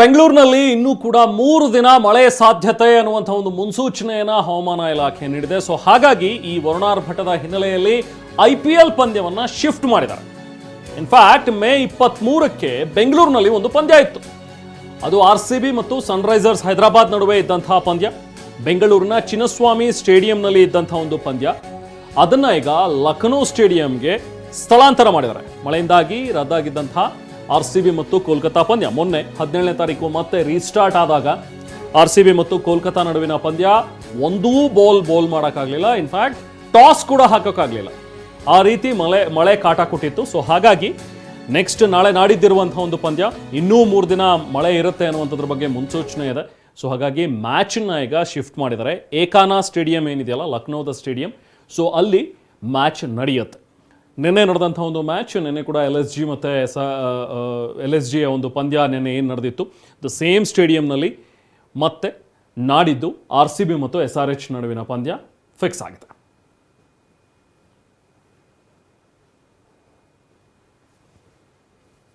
ಬೆಂಗಳೂರಿನಲ್ಲಿ ಇನ್ನೂ ಕೂಡ ಮೂರು ದಿನ ಮಳೆ ಸಾಧ್ಯತೆ ಅನ್ನುವಂಥ ಒಂದು ಮುನ್ಸೂಚನೆಯನ್ನು ಹವಾಮಾನ ಇಲಾಖೆ ನೀಡಿದೆ. ಸೊ ಹಾಗಾಗಿ ಈ ವರುಣಾರ್ಭಟದ ಹಿನ್ನೆಲೆಯಲ್ಲಿ ಐ ಪಿ ಎಲ್ ಪಂದ್ಯವನ್ನ ಶಿಫ್ಟ್ ಮಾಡಿದ್ದಾರೆ. ಇನ್ಫ್ಯಾಕ್ಟ್ ಮೇ ಇಪ್ಪತ್ತ್ಮೂರಕ್ಕೆ ಬೆಂಗಳೂರಿನಲ್ಲಿ ಒಂದು ಪಂದ್ಯ ಇತ್ತು. ಅದು ಆರ್ ಸಿ ಬಿ ಮತ್ತು ಸನ್ರೈಸರ್ಸ್ ಹೈದರಾಬಾದ್ ನಡುವೆ ಇದ್ದಂತಹ ಪಂದ್ಯ. ಬೆಂಗಳೂರಿನ ಚಿನ್ನಸ್ವಾಮಿ ಸ್ಟೇಡಿಯಂನಲ್ಲಿ ಇದ್ದಂತಹ ಒಂದು ಪಂದ್ಯ. ಅದನ್ನು ಈಗ ಲಖನೌ ಸ್ಟೇಡಿಯಂಗೆ ಸ್ಥಳಾಂತರ ಮಾಡಿದ್ದಾರೆ. ಮಳೆಯಿಂದಾಗಿ ರದ್ದಾಗಿದ್ದಂತಹ ಆರ್ ಸಿ ಬಿ ಮತ್ತು ಕೋಲ್ಕತಾ ಪಂದ್ಯ. ಮೊನ್ನೆ ಹದಿನೇಳನೇ ತಾರೀಕು ಮತ್ತೆ ರೀಸ್ಟಾರ್ಟ್ ಆದಾಗ ಆರ್ ಸಿ ಬಿ ಮತ್ತು ಕೋಲ್ಕತಾ ನಡುವಿನ ಪಂದ್ಯ ಒಂದೂ ಬಾಲ್ ಬೌಲ್ ಮಾಡೋಕ್ಕಾಗಲಿಲ್ಲ. ಇನ್ಫ್ಯಾಕ್ಟ್ ಟಾಸ್ ಕೂಡ ಹಾಕೋಕ್ಕಾಗಲಿಲ್ಲ. ಆ ರೀತಿ ಮಳೆ ಮಳೆ ಕಾಟ ಕೊಟ್ಟಿತ್ತು. ಸೊ ಹಾಗಾಗಿ ನೆಕ್ಸ್ಟ್ ನಾಳೆ ನಾಡಿದ್ದಿರುವಂತಹ ಒಂದು ಪಂದ್ಯ. ಇನ್ನೂ ಮೂರು ದಿನ ಮಳೆ ಇರುತ್ತೆ ಅನ್ನುವಂಥದ್ರ ಬಗ್ಗೆ ಮುನ್ಸೂಚನೆ ಇದೆ. ಸೊ ಹಾಗಾಗಿ ಮ್ಯಾಚನ್ನ ಈಗ ಶಿಫ್ಟ್ ಮಾಡಿದ್ದಾರೆ. ಏಕಾನಾ ಸ್ಟೇಡಿಯಂ ಏನಿದೆಯಲ್ಲ? ಲಕ್ನೋದ ಸ್ಟೇಡಿಯಂ. ಸೊ ಅಲ್ಲಿ ಮ್ಯಾಚ್ ನಡೆಯುತ್ತೆ. ನಿನ್ನೆ ನಡೆದಂಥ ಒಂದು ಮ್ಯಾಚ್ ನಿನ್ನೆ ಕೂಡ ಎಲ್ ಎಸ್ ಜಿ ಮತ್ತು ಎಸ್ ಎಲ್ ಎಸ್ ಜಿಯ ಒಂದು ಪಂದ್ಯ ನಿನ್ನೆ ಏನು ನಡೆದಿತ್ತು? ದ ಸೇಮ್ ಸ್ಟೇಡಿಯಂನಲ್ಲಿ ಮತ್ತೆ ನಾಡಿದ್ದು ಆರ್ ಸಿ ಬಿ ಮತ್ತು ಎಸ್ ಆರ್ ಎಚ್ ನಡುವಿನ ಪಂದ್ಯ ಫಿಕ್ಸ್ ಆಗಿದೆ.